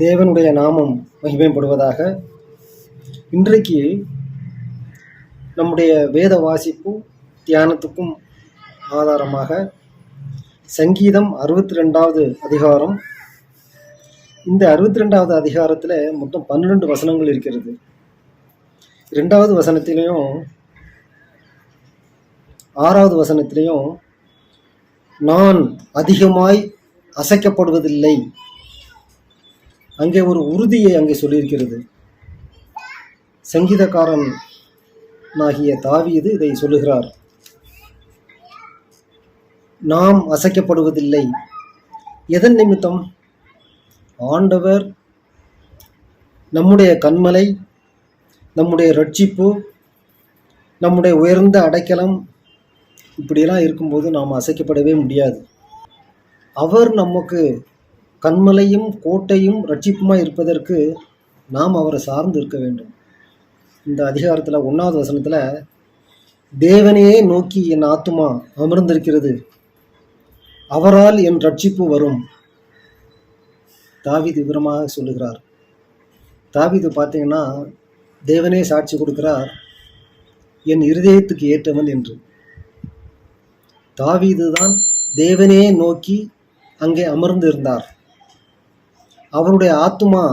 தேவனுடைய நாமம் மகிமைப்படுவதாக இன்றைக்கு நம்முடைய வேத வாசிப்பும் தியானத்துக்கும் ஆதாரமாக சங்கீதம் அறுபத்தி ரெண்டாவது அதிகாரம். இந்த அறுபத்தி ரெண்டாவது அதிகாரத்தில் மொத்தம் பன்னிரெண்டு வசனங்கள் இருக்கிறது. ரெண்டாவது வசனத்திலையும் ஆறாவது வசனத்திலையும் நான் அதிகமாய் அசைக்கப்படுவதில்லை. அங்கே ஒரு உறுதியை அங்கே சொல்லியிருக்கிறது. சங்கீதக்காரன் ஆகிய தாவீது இதை சொல்லுகிறார். நாம் அசைக்கப்படுவதில்லை. எதன் நிமித்தம்? ஆண்டவர் நம்முடைய கண்மலை நம்முடைய ரட்சிப்பு நம்முடைய உயர்ந்த அடைக்கலம் இப்படியெல்லாம் இருக்கும்போது நாம் அசைக்கப்படவே முடியாது. அவர் நமக்கு கண்மலையும் கோட்டையும் ரட்சிப்புமாய் இருப்பதற்கு நாம் அவரை சார்ந்து இருக்க வேண்டும். இந்த அதிகாரத்தில் ஒன்றாவது வசனத்தில் தேவனையே நோக்கி என் ஆத்துமா அமர்ந்திருக்கிறது. அவரால் என் ரட்சிப்பு வரும். தாவீது விவரமாக சொல்லுகிறார். தாவிது பார்த்தீங்கன்னா தேவனே சாட்சி கொடுக்கிறார். என் இருதயத்துக்கு ஏற்றவன் என்று. தாவீது தான் தேவனே நோக்கி அங்கே அமர்ந்து இருந்தார் அவருடைய ஆத்துமா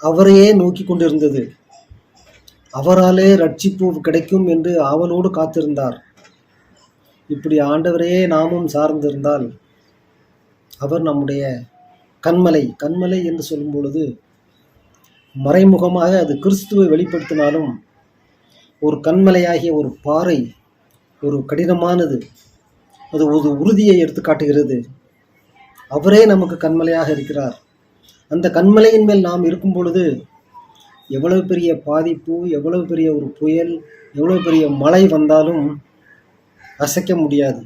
அவரையே நோக்கி கொண்டிருந்தது. அவராலே ரட்சிப்பு கிடைக்கும் என்று ஆவலோடு காத்திருந்தார். இப்படி ஆண்டவரையே நாமும் சார்ந்திருந்தால் அவர் நம்முடைய கண்மலை கண்மலை என்று சொல்லும் பொழுது மறைமுகமாக அது கிறிஸ்துவை வெளிப்படுத்தினாலும் ஒரு கண்மலையாகிய ஒரு பாறை ஒரு கடினமானது அது ஒரு உறுதியை எடுத்து காட்டுகிறது. அவரே நமக்கு கண்மலையாக இருக்கிறார். அந்த கண்மலையின் மேல் நாம் இருக்கும் பொழுது எவ்வளவு பெரிய பாதிப்பு எவ்வளவு பெரிய ஒரு புயல் எவ்வளவு பெரிய மழை வந்தாலும் அசைக்க முடியாது.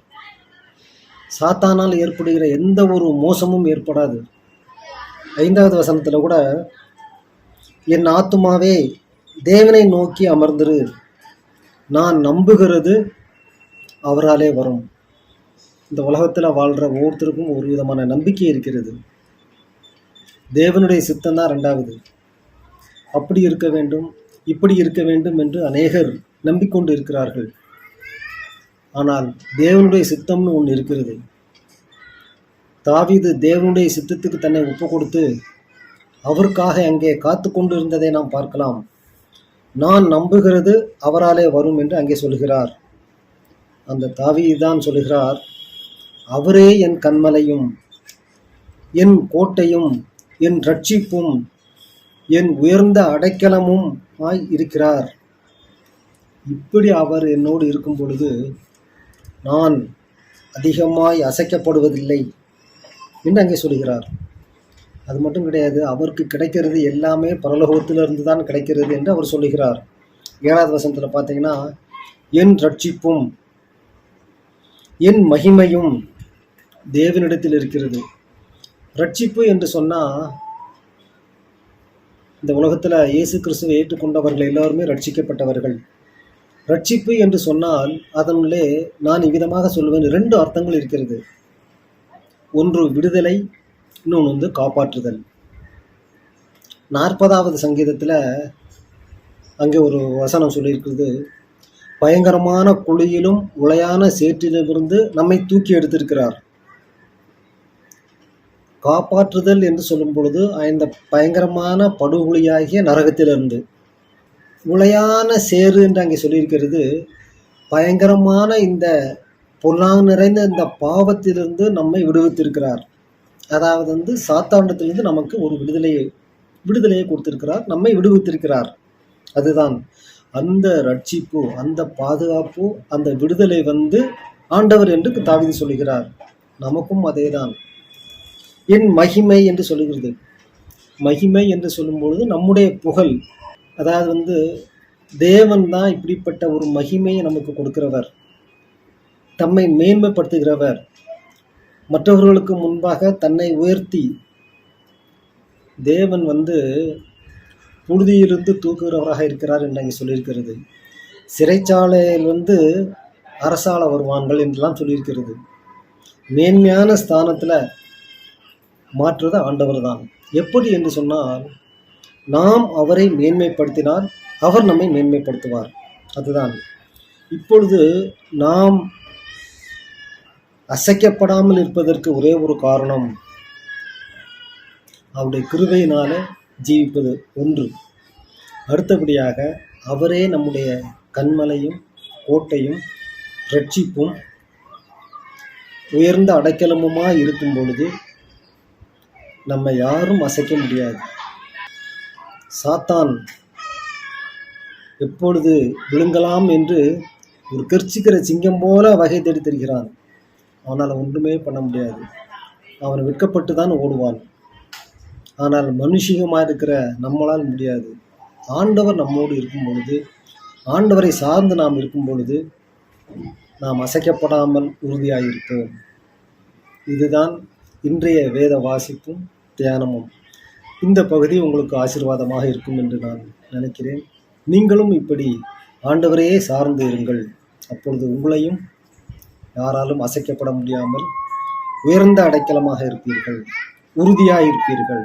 சாத்தானால் ஏற்படுகிற எந்த ஒரு மோசமும் ஏற்படாது. ஐந்தாவது வசனத்தில் கூட என் ஆத்துமாவே தேவனை நோக்கி அமர்ந்திரு. நான் நம்புகிறது அவராலே வரும். இந்த உலகத்தில் வாழ்கிற ஒவ்வொருத்தருக்கும் ஒரு விதமான நம்பிக்கை இருக்கிறது. தேவனுடைய சித்தம் தான் ரெண்டாவது அப்படி இருக்க வேண்டும் இப்படி இருக்க வேண்டும் என்று அநேகர் நம்பிக்கொண்டு இருக்கிறார்கள். ஆனால் தேவனுடைய சித்தம்னு ஒன்று இருக்கிறது. தாவிது தேவனுடைய சித்தத்துக்கு தன்னை ஒப்பு கொடுத்து அவருக்காக அங்கே காத்து கொண்டு இருந்ததை நாம் பார்க்கலாம். நான் நம்புகிறது அவராலே வரும் என்று அங்கே சொல்கிறார். அந்த தாவி தான் சொல்கிறார் அவரே என் கண்மலையும் என் கோட்டையும் என் ரட்சிப்பும் என் உயர்ந்த அடைக்கலமும் ஆய் இருக்கிறார். இப்படி அவர் என்னோடு இருக்கும் பொழுது நான் அதிகமாய் அசைக்கப்படுவதில்லை என்று அங்கே சொல்கிறார். அது மட்டும் கிடையாது அவருக்கு கிடைக்கிறது எல்லாமே பரலோகத்திலிருந்து தான் கிடைக்கிறது என்று அவர் சொல்லுகிறார் ஏழாவது வசனத்தில் பார்த்தீங்கன்னா என் ரட்சிப்பும் என் மகிமையும் தேவனிடத்தில் இருக்கிறது. ரட்சிப்பு என்று சொன்னால் இந்த உலகத்தில் இயேசு கிறிஸ்துவை ஏற்றுக்கொண்டவர்கள் எல்லோருமே ரட்சிக்கப்பட்டவர்கள். ரட்சிப்பு என்று சொன்னால் அதனுள்ளே நான் இவ்விதமாக சொல்வேன் ரெண்டு அர்த்தங்கள் இருக்கிறது. ஒன்று விடுதலை இன்னொன்று வந்து காப்பாற்றுதல். நாற்பதாவது சங்கீதத்தில் அங்கே ஒரு வசனம் சொல்லியிருக்கிறது பயங்கரமான குழியிலும் உளையான சேற்றிலிருந்து நம்மை தூக்கி எடுத்திருக்கிறார். காப்பாற்றுதல் என்று சொல்லும் பொழுது இந்த பயங்கரமான படுகொலியாகிய நரகத்திலிருந்து. உளையான சேரு என்று அங்கே சொல்லியிருக்கிறது. பயங்கரமான இந்த பொல்லாங் நிறைந்த இந்த பாவத்திலிருந்து நம்மை விடுவித்திருக்கிறார். அதாவது வந்து சாத்தாண்டத்திலிருந்து நமக்கு ஒரு விடுதலையை விடுதலையை கொடுத்திருக்கிறார். நம்மை விடுவித்திருக்கிறார். அதுதான் அந்த ரட்சிப்பு அந்த பாதுகாப்பு அந்த விடுதலை வந்து ஆண்டவர் என்று தாவிதி சொல்லுகிறார். நமக்கும் அதேதான். என் மகிமை என்று சொல்லுகிறது. மகிமை என்று சொல்லும்பொழுது நம்முடைய புகழ் அதாவது வந்து தேவன் தான் இப்படிப்பட்ட ஒரு மகிமையை நமக்கு கொடுக்கிறவர் தம்மை மேன்மைப்படுத்துகிறவர். மற்றவர்களுக்கு முன்பாக தன்னை உயர்த்தி தேவன் வந்து புழுதியிலிருந்து தூக்குகிறவராக இருக்கிறார் என்று அங்கே சொல்லியிருக்கிறது. சிறைச்சாலையில் வந்து அரசால வருவான்கள் என்றெல்லாம் சொல்லியிருக்கிறது. மேன்மையான ஸ்தானத்தில் மாற்றுவது ஆண்டவர் தான் எப்படி என்று சொன்னால் நாம் அவரை மேன்மைப்படுத்தினால் அவர் நம்மை மேன்மைப்படுத்துவார். அதுதான். இப்பொழுது நாம் அசைக்கப்படாமல் இருப்பதற்கு ஒரே ஒரு காரணம் அவருடைய கிருபையினால ஜீவிப்பது ஒன்று. அடுத்தபடியாக அவரே நம்முடைய கண்மலையும் கோட்டையும் ரட்சிப்பும் உயர்ந்த அடைக்கலமுமாக இருக்கும் பொழுது நம்ம யாரும் அசைக்க முடியாது. சாத்தான் எப்பொழுது விழுங்கலாம் என்று ஒரு கர்ச்சிக்கிற சிங்கம் போல வகை தேடி தருகிறான். அவனால் ஒன்றுமே பண்ண முடியாது. அவன் வெட்கப்பட்டு தான் ஓடுவான். ஆனால் மனுஷிகமாக இருக்கிற நம்மளால் முடியாது. ஆண்டவர் நம்மோடு இருக்கும் பொழுது ஆண்டவரை சார்ந்து நாம் இருக்கும் பொழுது நாம் அசைக்கப்படாமல் உறுதியாக இருப்போம் இதுதான் இன்றைய வேத வாசிப்பும் தியானமும் இந்த பகுதி உங்களுக்கு ஆசீர்வாதமாக இருக்கும் என்று நான் நினைக்கிறேன். நீங்களும் இப்படி ஆண்டவரையே சார்ந்து இருங்கள். அப்பொழுது உங்களையும் யாராலும் அசைக்கப்பட முடியாமல் உயர்ந்த அடைக்கலமாக இருப்பீர்கள். உறுதியாக இருப்பீர்கள்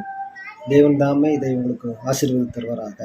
தேவன் தாமே இதை உங்களுக்கு ஆசீர்வதித்து தருவாராக